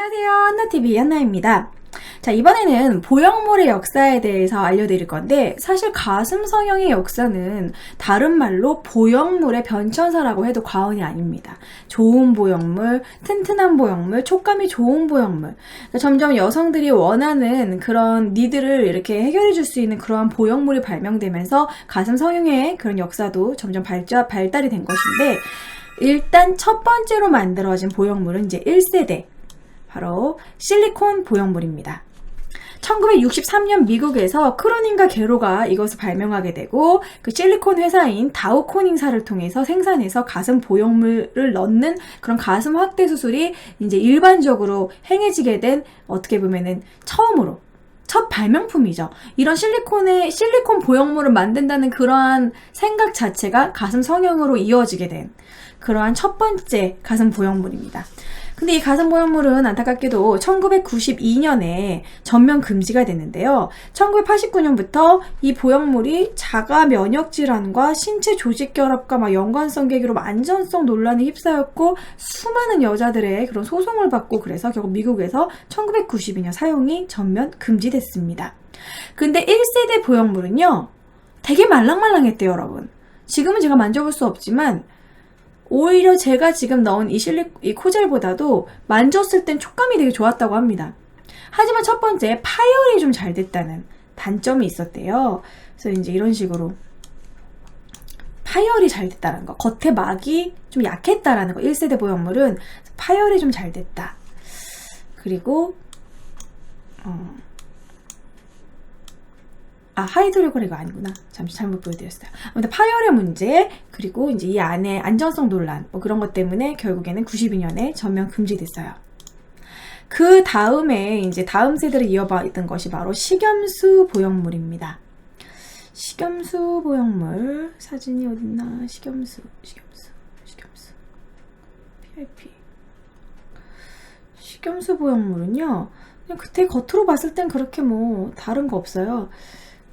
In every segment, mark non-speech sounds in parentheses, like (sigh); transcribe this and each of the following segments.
안녕하세요. 한나TV 한나입니다. 자, 이번에는 보형물의 역사에 대해서 알려드릴 건데, 사실 가슴 성형의 역사는 다른 말로 보형물의 변천사라고 해도 과언이 아닙니다. 좋은 보형물, 튼튼한 보형물, 촉감이 좋은 보형물. 그러니까 점점 여성들이 원하는 그런 니드를 이렇게 해결해 줄 수 있는 그러한 보형물이 발명되면서 가슴 성형의 그런 역사도 점점 발전, 발달이 된 것인데, 일단 첫 번째로 만들어진 보형물은 이제 1세대. 바로 실리콘 보형물입니다. 1963년 미국에서 크로닌과 게로가 이것을 발명하게 되고 그 실리콘 회사인 다우 코닝사를 통해서 생산해서 가슴 보형물을 넣는 그런 가슴 확대 수술이 이제 일반적으로 행해지게 된 어떻게 보면은 처음으로 첫 발명품이죠. 이런 실리콘의 실리콘 보형물을 만든다는 그러한 생각 자체가 가슴 성형으로 이어지게 된 그러한 첫 번째 가슴 보형물입니다. 근데 이 가슴 보형물은 안타깝게도 1992년에 전면 금지가 됐는데요. 1989년부터 이 보형물이 자가 면역 질환과 신체 조직 결합과 막 연관성 계기로 안전성 논란에 휩싸였고 수많은 여자들의 그런 소송을 받고 그래서 결국 미국에서 1992년 사용이 전면 금지됐습니다. 근데 1세대 보형물은요. 되게 말랑말랑했대요, 여러분. 지금은 제가 만져볼 수 없지만 오히려 제가 지금 넣은 이 실리 이 코젤보다도 만졌을 땐 촉감이 되게 좋았다고 합니다. 하지만 첫 번째 파열이 좀 잘 됐다는 단점이 있었대요. 그래서 이제 이런 식으로 파열이 잘 됐다는 거, 겉에 막이 좀 약했다라는 거. 1세대 보형물은 파열이 좀 잘 됐다. 그리고 어, 아, 하이드로그가 이거 아니구나. 잠시 잘못 보여드렸어요. 아무튼 파열의 문제, 그리고 이제 이 안에 안전성 논란, 뭐 그런 것 때문에 결국에는 92년에 전면 금지됐어요. 그 다음에 이제 다음 세대를 이어받은 것이 바로 식염수 보형물입니다. 식염수 보형물 사진이 어딨나? 식염수, 식염수, 식염수, PIP. 식염수 보형물은요, 그냥 그때 겉으로 봤을 땐 그렇게 뭐 다른 거 없어요.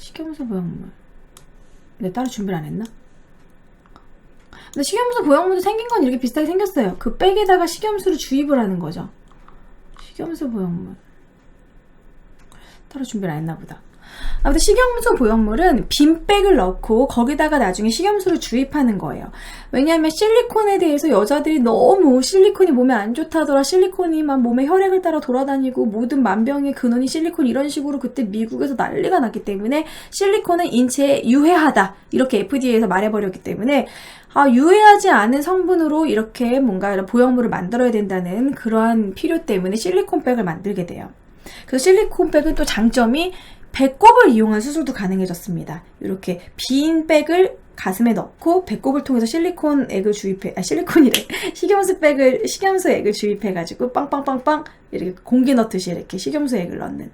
식염수 보형물. 내 따로 준비를 안 했나? 근데 식염수 보형물도 생긴 건 이렇게 비슷하게 생겼어요. 그 백에다가 식염수를 주입을 하는 거죠. 식염수 보형물. 따로 준비를 안 했나 보다. 아무튼 식염수 보형물은 빈 백을 넣고 거기다가 나중에 식염수를 주입하는 거예요. 왜냐하면 실리콘에 대해서 여자들이 너무 실리콘이 몸에 안 좋다더라. 실리콘이 막 몸에 혈액을 따라 돌아다니고 모든 만병의 근원이 실리콘 이런 식으로 그때 미국에서 난리가 났기 때문에 실리콘은 인체에 유해하다. 이렇게 FDA에서 말해버렸기 때문에 아, 유해하지 않은 성분으로 이렇게 뭔가 이런 보형물을 만들어야 된다는 그러한 필요 때문에 실리콘백을 만들게 돼요. 그래서 실리콘백은 또 장점이 배꼽을 이용한 수술도 가능해졌습니다. 이렇게 빈 백을 가슴에 넣고 배꼽을 통해서 실리콘 액을 주입해 아 실리콘이래. (laughs) 식염수 백을 식염수 액을 주입해 가지고 빵빵빵빵 이렇게 공기 넣듯이 이렇게 식염수 액을 넣는.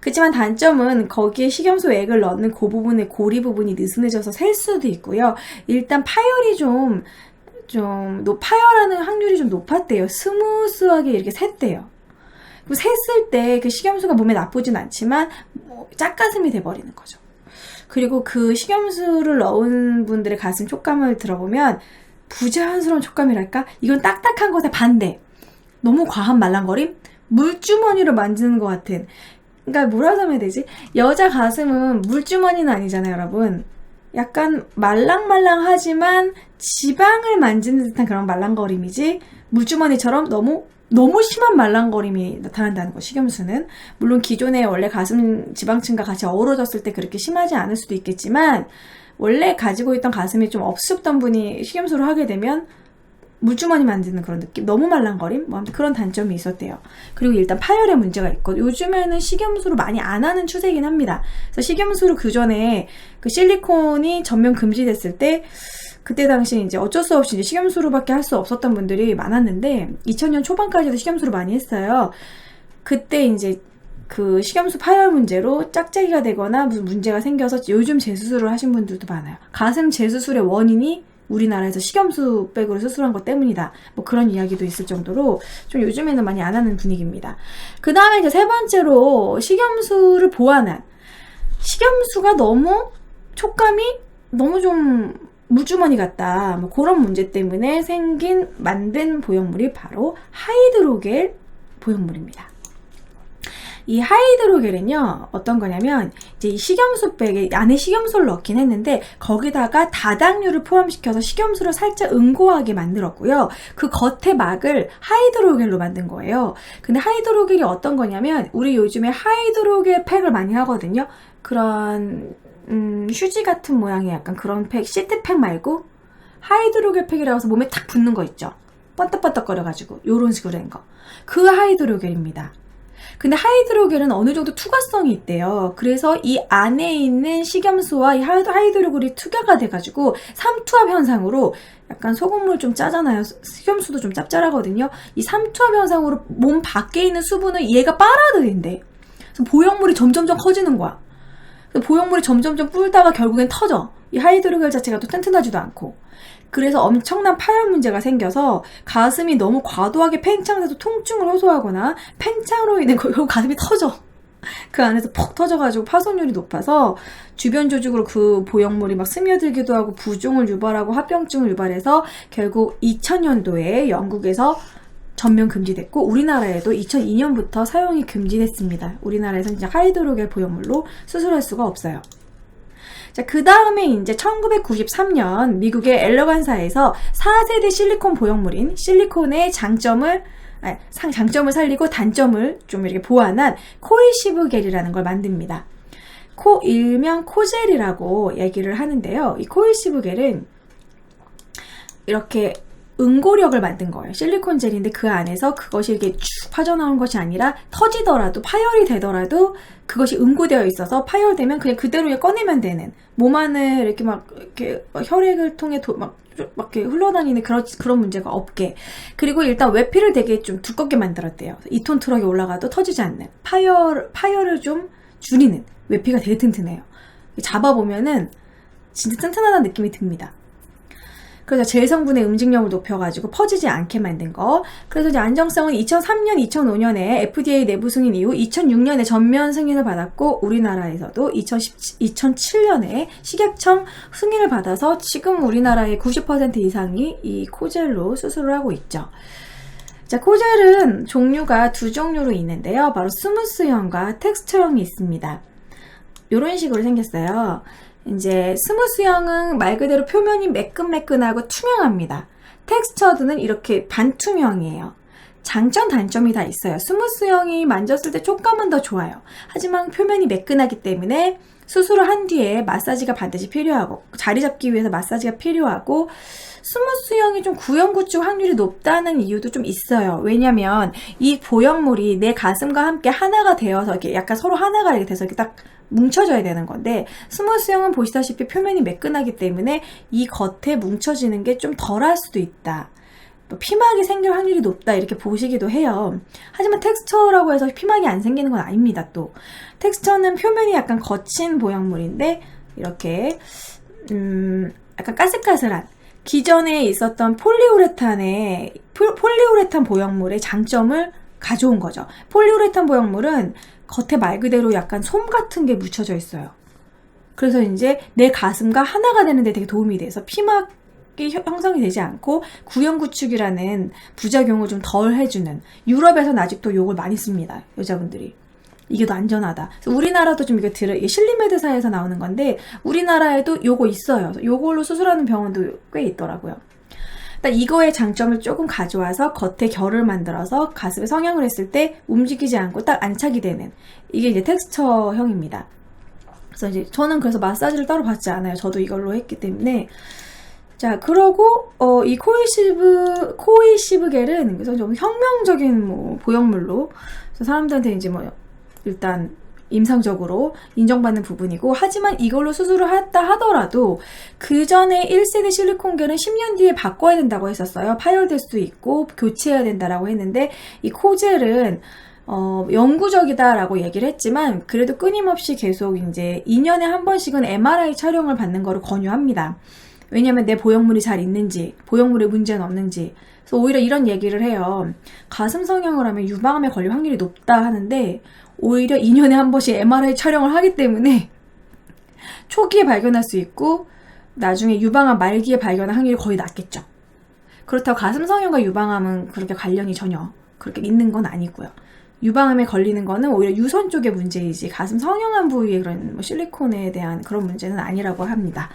그렇지만 단점은 거기에 식염수 액을 넣는 그 부분의 고리 부분이 느슨해져서 셀 수도 있고요. 일단 파열이 좀좀 파열하는 확률이 좀 높았대요. 스무스하게 이렇게 샜대요 그리고 샜을 때 그 식염수가 몸에 나쁘진 않지만 뭐 짝가슴이 돼버리는 거죠. 그리고 그 식염수를 넣은 분들의 가슴 촉감을 들어보면 부자연스러운 촉감이랄까? 이건 딱딱한 것의 반대. 너무 과한 말랑거림? 물주머니를 만지는 것 같은. 그러니까 뭐라 하면 되지? 여자 가슴은 물주머니는 아니잖아요, 여러분. 약간 말랑말랑하지만 지방을 만지는 듯한 그런 말랑거림이지 물주머니처럼 너무 너무 심한 말랑거림이 나타난다는 거, 식염수는. 물론 기존에 원래 가슴 지방층과 같이 어우러졌을 때 그렇게 심하지 않을 수도 있겠지만, 원래 가지고 있던 가슴이 좀 없었던 분이 식염수를 하게 되면 물주머니 만드는 그런 느낌? 너무 말랑거림? 뭐 아무튼 그런 단점이 있었대요. 그리고 일단 파열의 문제가 있고 요즘에는 식염수를 많이 안 하는 추세이긴 합니다. 그래서 식염수를 그 전에 그 실리콘이 전면 금지됐을 때 그때 당시 이제 어쩔 수 없이 이제 식염수로밖에 할 수 없었던 분들이 많았는데 2000년 초반까지도 식염수를 많이 했어요. 그때 이제 그 식염수 파열 문제로 짝짝이가 되거나 무슨 문제가 생겨서 요즘 재수술을 하신 분들도 많아요. 가슴 재수술의 원인이 우리나라에서 식염수백으로 수술한 것 때문이다. 뭐 그런 이야기도 있을 정도로 좀 요즘에는 많이 안 하는 분위기입니다. 그 다음에 이제 세 번째로 식염수를 보완한 식염수가 너무 촉감이 너무 좀 물주머니 같다. 뭐 그런 문제 때문에 생긴 만든 보형물이 바로 하이드로겔 보형물입니다. 이 하이드로겔은요 어떤 거냐면 이제 이 식염수 백에 안에 식염수를 넣긴 했는데 거기다가 다당류를 포함시켜서 식염수를 살짝 응고하게 만들었고요. 그 겉에 막을 하이드로겔로 만든 거예요. 근데 하이드로겔이 어떤 거냐면 우리 요즘에 하이드로겔 팩을 많이 하거든요. 그런 음, 휴지 같은 모양의 약간 그런 팩 시트팩 말고 하이드로겔 팩이라고 해서 몸에 탁 붙는 거 있죠. 번떡번떡거려가지고 요런 식으로 된 거. 그 하이드로겔입니다. 근데 하이드로겔은 어느 정도 투과성이 있대요. 그래서 이 안에 있는 식염수와 이 하이드- 하이드로겔이 투과가 돼가지고 삼투압 현상으로 약간 소금물 좀 짜잖아요. 식염수도 좀 짭짤하거든요. 이 삼투압 현상으로 몸 밖에 있는 수분을 얘가 빨아들인대. 그래서 보형물이 점점점 커지는 거야. 그래서 보형물이 점점점 불다가 결국엔 터져. 이 하이드로겔 자체가 또 튼튼하지도 않고. 그래서 엄청난 파열 문제가 생겨서 가슴이 너무 과도하게 팽창돼서 통증을 호소하거나 팽창으로 인해 결국 가슴이 터져. 그 안에서 퍽 터져가지고 파손율이 높아서 주변 조직으로 그 보형물이 막 스며들기도 하고 부종을 유발하고 합병증을 유발해서 결국 2000년도에 영국에서 전면 금지됐고 우리나라에도 2002년부터 사용이 금지됐습니다. 우리나라에서는 이제 하이드로겔 보형물로 수술할 수가 없어요. 자, 그 다음에 이제 1993년 미국의 엘러간사에서 4세대 실리콘 보형물인 실리콘의 장점을 아니, 상- 장점을 살리고 단점을 좀 이렇게 보완한 코이시브 겔이라는 걸 만듭니다. 코 일명 코젤이라고 얘기를 하는데요. 이 코이시브 겔은 이렇게 응고력을 만든 거예요. 실리콘 젤인데 그 안에서 그것이 이렇게 쭉 빠져나온 것이 아니라 터지더라도 파열이 되더라도 그것이 응고되어 있어서 파열되면 그냥 그대로 꺼내면 되는 몸 안에 이렇게 막 이렇게 막 혈액을 통해 도, 막, 막 이렇게 흘러다니는 그런 그런 문제가 없게 그리고 일단 외피를 되게 좀 두껍게 만들었대요. 2톤 트럭에 올라가도 터지지 않는 파열 파열을 좀 줄이는 외피가 되게 튼튼해요. 잡아보면은 진짜 튼튼하다는 느낌이 듭니다. 그래서 젤 성분의 음직력을 높여가지고 퍼지지 않게 만든 거. 그래서 이제 안정성은 2003년, 2005년에 FDA 내부 승인 이후 2006년에 전면 승인을 받았고 우리나라에서도 2010, 2007년에 식약청 승인을 받아서 지금 우리나라의 90% 이상이 이 코젤로 수술을 하고 있죠. 자, 코젤은 종류가 두 종류로 있는데요. 바로 스무스형과 텍스처형이 있습니다. 이런 식으로 생겼어요. 이제 스무스형은 말 그대로 표면이 매끈매끈하고 투명합니다. 텍스처드는 이렇게 반투명이에요. 장점, 단점이 다 있어요. 스무스형이 만졌을 때 촉감은 더 좋아요. 하지만 표면이 매끈하기 때문에 수술을 한 뒤에 마사지가 반드시 필요하고 자리 잡기 위해서 마사지가 필요하고 스무스형이 좀 구형구축 확률이 높다는 이유도 좀 있어요. 왜냐면 이 보형물이 내 가슴과 함께 하나가 되어서 이렇게 약간 서로 하나가 이렇게 돼서 이렇게 딱 뭉쳐져야 되는 건데 스무스형은 보시다시피 표면이 매끈하기 때문에 이 겉에 뭉쳐지는 게 좀 덜할 수도 있다. 또 피막이 생길 확률이 높다 이렇게 보시기도 해요. 하지만 텍스처라고 해서 피막이 안 생기는 건 아닙니다. 또 텍스처는 표면이 약간 거친 보형물인데 이렇게 음 약간 까슬까슬한 기존에 있었던 폴리우레탄의 폴- 폴리우레탄 보형물의 장점을 가져온 거죠. 폴리우레탄 보형물은 겉에 말 그대로 약간 솜 같은 게 묻혀져 있어요. 그래서 이제 내 가슴과 하나가 되는데 되게 도움이 돼서 피막이 형- 형성이 되지 않고 구형구축이라는 부작용을 좀 덜 해주는 유럽에서는 아직도 욕을 많이 씁니다. 여자분들이. 이게 더 안전하다. 우리나라도 좀 이게 들어, 이게 실리메드사에서 나오는 건데, 우리나라에도 요거 있어요. 요걸로 수술하는 병원도 꽤 있더라고요. 일단 이거의 장점을 조금 가져와서 겉에 결을 만들어서 가슴에 성형을 했을 때 움직이지 않고 딱 안착이 되는 이게 이제 텍스처형입니다. 그래서 이제 저는 그래서 마사지를 따로 받지 않아요. 저도 이걸로 했기 때문에 자 그러고 어, 이 코이시브 코이시브겔은 그래서 좀 혁명적인 뭐 보형물로 사람들한테 이제 뭐 일단 임상적으로 인정받는 부분이고 하지만 이걸로 수술을 했다 하더라도 그 전에 1세대 실리콘겔은 10년 뒤에 바꿔야 된다고 했었어요. 파열될 수도 있고 교체해야 된다라고 했는데 이 코젤은 어, 영구적이다라고 얘기를 했지만 그래도 끊임없이 계속 이제 2년에 한 번씩은 MRI 촬영을 받는 거를 권유합니다. 왜냐면 내 보형물이 잘 있는지, 보형물에 문제는 없는지. 그래서 오히려 이런 얘기를 해요. 가슴 성형을 하면 유방암에 걸릴 확률이 높다 하는데 오히려 2년에 한 번씩 MRI 촬영을 하기 때문에 (laughs) 초기에 발견할 수 있고 나중에 유방암 말기에 발견할 확률이 거의 낮겠죠. 그렇다고 가슴 성형과 유방암은 그렇게 관련이 전혀 그렇게 있는 건 아니고요. 유방암에 걸리는 거는 오히려 유선 쪽의 문제이지 가슴 성형한 부위의 그런 뭐 실리콘에 대한 그런 문제는 아니라고 합니다.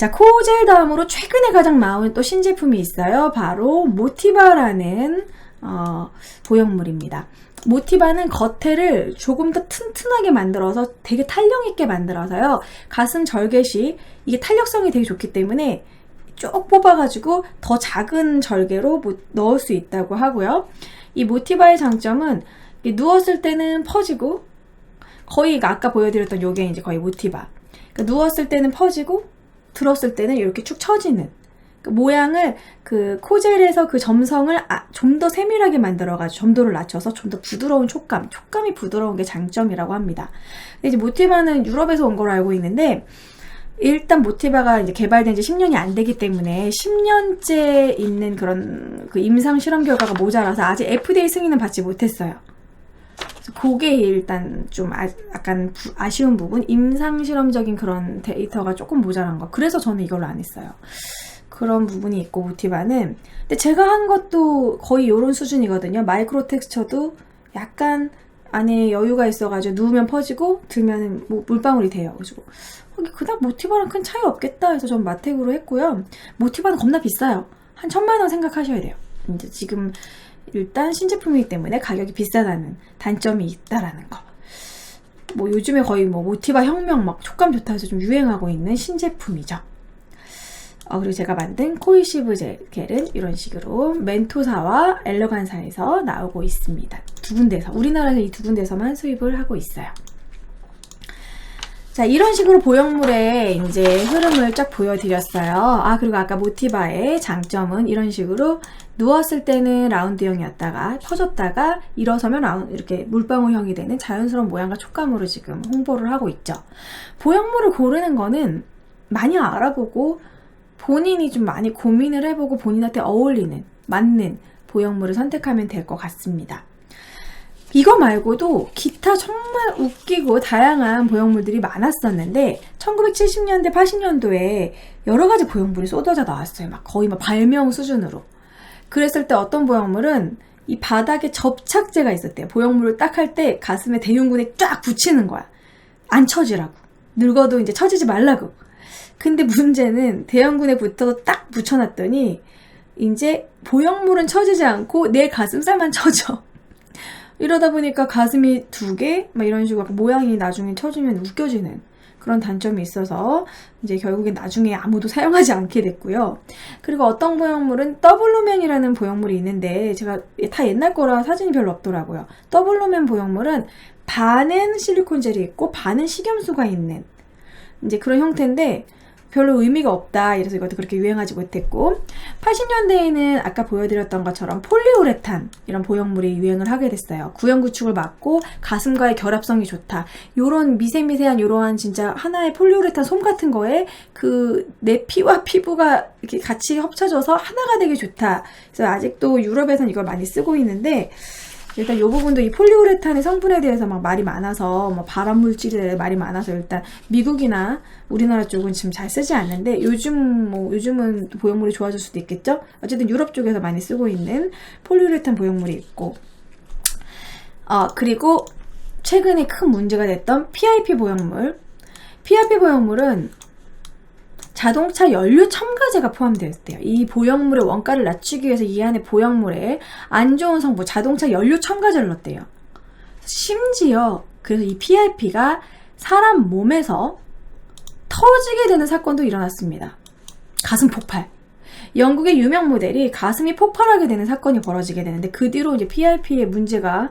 자, 코젤 다음으로 최근에 가장 나온 또 신제품이 있어요. 바로 모티바라는 어, 보형물입니다. 모티바는 겉에를 조금 더 튼튼하게 만들어서 되게 탄력 있게 만들어서요. 가슴 절개 시 이게 탄력성이 되게 좋기 때문에 쭉 뽑아가지고 더 작은 절개로 뭐 넣을 수 있다고 하고요. 이 모티바의 장점은 누웠을 때는 퍼지고 거의 아까 보여드렸던 요게 이제 거의 모티바. 그러니까 누웠을 때는 퍼지고 들었을 때는 이렇게 축 처지는 그 모양을 그 코젤에서 그 점성을 아, 좀 더 세밀하게 만들어가지고 점도를 낮춰서 좀 더 부드러운 촉감, 촉감이 부드러운 게 장점이라고 합니다. 이제 모티바는 유럽에서 온 걸로 알고 있는데 일단 모티바가 이제 개발된 지 10년이 안 되기 때문에 10년째 있는 그런 그 임상 실험 결과가 모자라서 아직 FDA 승인은 받지 못했어요. 그게 일단 좀 아, 약간 부- 아쉬운 부분, 임상 실험적인 그런 데이터가 조금 모자란 거. 그래서 저는 이걸로 안 했어요. 그런 부분이 있고 모티바는 근데 제가 한 것도 거의 이런 수준이거든요. 마이크로 텍스처도 약간 안에 여유가 있어가지고 누우면 퍼지고 들면 뭐 물방울이 돼요. 거기 그닥 모티바랑 큰 차이 없겠다 해서 전 마텍으로 했고요. 모티바는 겁나 비싸요. 한 천만 원 생각하셔야 돼요. 이제 지금 일단 신제품이기 때문에 가격이 비싸다는 단점이 있다라는 거. 뭐 요즘에 거의 뭐 모티바 혁명 막 촉감 좋다 해서 좀 유행하고 있는 신제품이죠. 어, 그리고 제가 만든 코이시브 젤은 이런 식으로 멘토사와 엘러간사에서 나오고 있습니다. 두 군데서 우리나라에서 이두 군데서만 수입을 하고 있어요. 자, 이런 식으로 보형물의 이제 흐름을 쫙 보여드렸어요. 아, 그리고 아까 모티바의 장점은 이런 식으로 누웠을 때는 라운드형이었다가 퍼졌다가 일어서면 라운, 이렇게 물방울형이 되는 자연스러운 모양과 촉감으로 지금 홍보를 하고 있죠. 보형물을 고르는 거는 많이 알아보고 본인이 좀 많이 고민을 해보고 본인한테 어울리는, 맞는 보형물을 선택하면 될 것 같습니다. 이거 말고도 기타 정말 웃기고 다양한 보형물들이 많았었는데 1970년대, 80년도에 여러 가지 보형물이 쏟아져 나왔어요. 막 거의 막 발명 수준으로. 그랬을 때 어떤 보형물은 이 바닥에 접착제가 있었대요. 보형물을 딱 할 때 가슴에 대흉근에 쫙 붙이는 거야. 안 처지라고. 늙어도 이제 처지지 말라고. 근데 문제는 대형군에 붙어서 딱 붙여놨더니 이제 보형물은 처지지 않고 내 가슴살만 (laughs) 처져. 이러다 보니까 가슴이 두 개, 막 이런 식으로 모양이 나중에 처지면 웃겨지는 그런 단점이 있어서 이제 결국엔 나중에 아무도 사용하지 않게 됐고요. 그리고 어떤 보형물은 더블루맨이라는 보형물이 있는데 제가 다 옛날 거라 사진이 별로 없더라고요. 더블루맨 보형물은 반은 실리콘 젤이 있고 반은 식염수가 있는 이제 그런 형태인데 별로 의미가 없다. 이래서 이것도 그렇게 유행하지 못했고 80년대에는 아까 보여드렸던 것처럼 폴리우레탄 이런 보형물이 유행을 하게 됐어요. 구형 구축을 막고 가슴과의 결합성이 좋다. 요런 미세미세한 요러한 진짜 하나의 폴리우레탄 솜 같은 거에 그 내 피와 피부가 이렇게 같이 합쳐져서 하나가 되게 좋다. 그래서 아직도 유럽에서는 이걸 많이 쓰고 있는데 일단 이 부분도 이 폴리우레탄의 성분에 대해서 막 말이 많아서 뭐 발암 물질에 말이 많아서 일단 미국이나 우리나라 쪽은 지금 잘 쓰지 않는데 요즘 뭐 요즘은 보형물이 좋아질 수도 있겠죠. 어쨌든 유럽 쪽에서 많이 쓰고 있는 폴리우레탄 보형물이 있고 어 그리고 최근에 큰 문제가 됐던 PIP 보형물 PIP 보형물은 자동차 연료 첨가제가 포함되어 있대요. 이 보형물의 원가를 낮추기 위해서 이 안에 보형물에 안 좋은 성분, 자동차 연료 첨가제를 넣었대요. 심지어 그래서 이 PIP가 사람 몸에서 터지게 되는 사건도 일어났습니다. 가슴 폭발. 영국의 유명 모델이 가슴이 폭발하게 되는 사건이 벌어지게 되는데 그 뒤로 이제 PIP의 문제가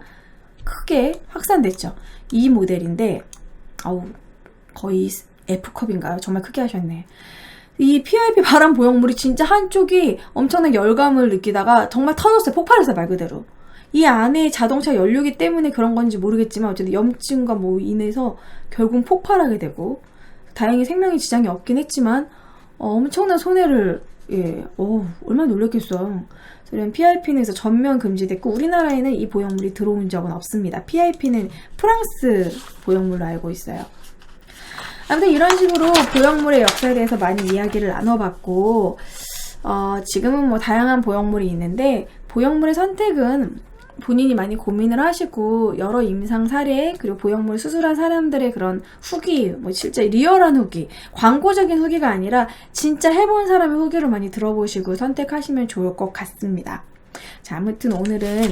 크게 확산됐죠. 이 모델인데 아우 거의 F컵인가요? 정말 크게 하셨네. 이 PIP 발암 보형물이 진짜 한쪽이 엄청난 열감을 느끼다가 정말 터졌어요. 폭발했어요, 말 그대로. 이 안에 자동차 연료기 때문에 그런 건지 모르겠지만 어쨌든 염증과 뭐 인해서 결국 폭발하게 되고 다행히 생명에 지장이 없긴 했지만 어, 엄청난 손해를 예, 어, 얼마나 놀랐겠어요. 그래서 PIP는 그래서 전면 금지됐고 우리나라에는 이 보형물이 들어온 적은 없습니다. PIP는 프랑스 보형물로 알고 있어요. 아무튼 이런 식으로 보형물의 역사에 대해서 많이 이야기를 나눠봤고 어, 지금은 뭐 다양한 보형물이 있는데 보형물의 선택은 본인이 많이 고민을 하시고 여러 임상 사례 그리고 보형물 수술한 사람들의 그런 후기 뭐 실제 리얼한 후기 광고적인 후기가 아니라 진짜 해본 사람의 후기를 많이 들어보시고 선택하시면 좋을 것 같습니다. 자 아무튼 오늘은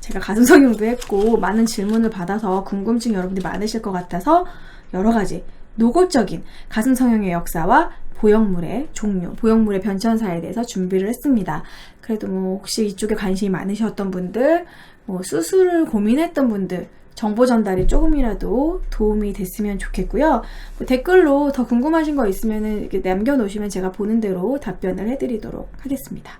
제가 가슴 성형도 했고 많은 질문을 받아서 궁금증 여러분들이 많으실 것 같아서 여러 가지 노골적인 가슴 성형의 역사와 보형물의 종류, 보형물의 변천사에 대해서 준비를 했습니다. 그래도 뭐 혹시 이쪽에 관심이 많으셨던 분들, 뭐 수술을 고민했던 분들, 정보 전달이 조금이라도 도움이 됐으면 좋겠고요. 뭐 댓글로 더 궁금하신 거 있으면 남겨놓으시면 제가 보는 대로 답변을 해드리도록 하겠습니다.